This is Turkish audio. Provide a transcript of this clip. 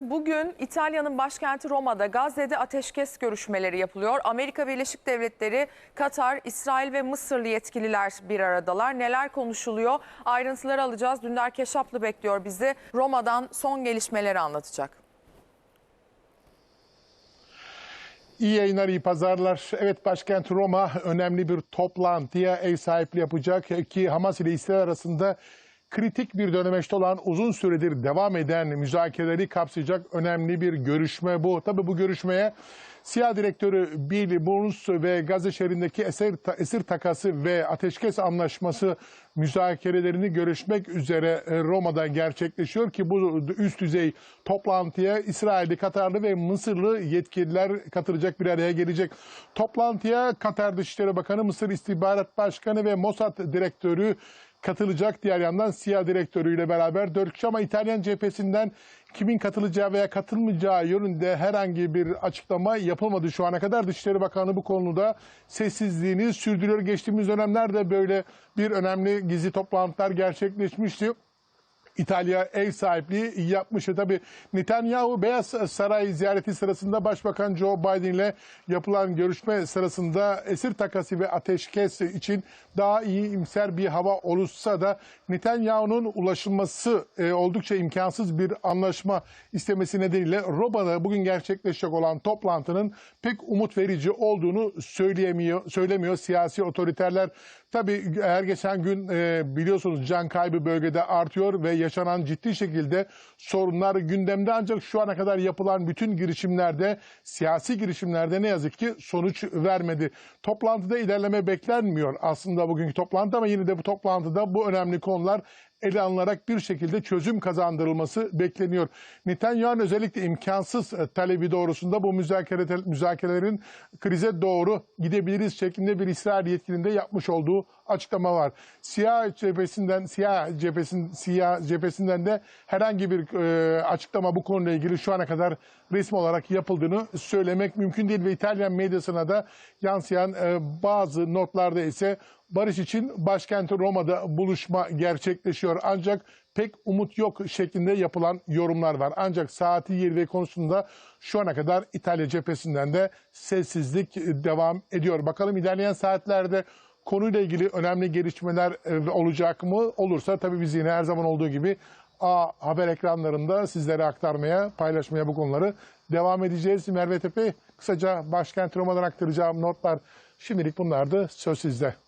Bugün İtalya'nın başkenti Roma'da Gazze'de ateşkes görüşmeleri yapılıyor. Amerika Birleşik Devletleri, Katar, İsrail ve Mısırlı yetkililer bir aradalar. Neler konuşuluyor? Ayrıntıları alacağız. Dündar Keşaplı bekliyor bizi. Roma'dan son gelişmeleri anlatacak. İyi yayınlar, iyi pazarlar. Evet başkent Roma önemli bir toplantıya ev sahipliği yapacak ki Hamas ile İsrail arasında kritik bir dönemeçte olan uzun süredir devam eden müzakereleri kapsayacak önemli bir görüşme bu. Tabii bu görüşmeye Siyah direktörü Bill Burns ve Gazze şehrindeki esir, esir takası ve ateşkes anlaşması müzakerelerini görüşmek üzere e, Roma'da gerçekleşiyor ki bu üst düzey toplantıya İsrail'li, Katarlı ve Mısırlı yetkililer katılacak bir araya gelecek. Toplantıya Katar Dışişleri Bakanı, Mısır İstihbarat Başkanı ve Mossad Direktörü katılacak. Diğer yandan siyah direktörüyle beraber dört kişi ama İtalyan cephesinden kimin katılacağı veya katılmayacağı yönünde herhangi bir açıklama yapılmadı şu ana kadar. Dışişleri Bakanı bu konuda sessizliğini sürdürüyor. Geçtiğimiz dönemlerde böyle bir önemli gizli toplantılar gerçekleşmişti. İtalya ev sahipliği yapmıştı. Tabi Netanyahu Beyaz Saray ziyareti sırasında Başbakan Joe Biden ile yapılan görüşme sırasında esir takası ve ateşkes için daha iyi imser bir hava olursa da Netanyahu'nun ulaşılması e, oldukça imkansız bir anlaşma istemesi nedeniyle Roma'da bugün gerçekleşecek olan toplantının pek umut verici olduğunu söyleyemiyor, söylemiyor siyasi otoriterler. Tabii her geçen gün e, biliyorsunuz can kaybı bölgede artıyor ve yaşanan ciddi şekilde sorunlar gündemde ancak şu ana kadar yapılan bütün girişimlerde siyasi girişimlerde ne yazık ki sonuç vermedi. Toplantıda ilerleme beklenmiyor aslında bugünkü toplantı ama yine de bu toplantıda bu önemli konular ele alınarak bir şekilde çözüm kazandırılması bekleniyor. Netanyahu'nun özellikle imkansız e, talebi doğrusunda bu müzakere, müzakerelerin krize doğru gidebiliriz şeklinde bir İsrail yetkilinde yapmış olduğu açıklama var. Siyah cephesinden siyah cephesin siyah cephesinden de herhangi bir e, açıklama bu konuyla ilgili şu ana kadar resmi olarak yapıldığını söylemek mümkün değil ve İtalyan medyasına da yansıyan e, bazı notlarda ise barış için başkenti Roma'da buluşma gerçekleşiyor. Ancak pek umut yok şeklinde yapılan yorumlar var. Ancak saati yeri ve konusunda şu ana kadar İtalya cephesinden de sessizlik devam ediyor. Bakalım ilerleyen saatlerde konuyla ilgili önemli gelişmeler e, olacak mı? Olursa tabii biz yine her zaman olduğu gibi A haber ekranlarında sizlere aktarmaya, paylaşmaya bu konuları devam edeceğiz. Merve Tepe kısaca başkent Roma'dan aktaracağım notlar şimdilik bunlardı. Söz sizde.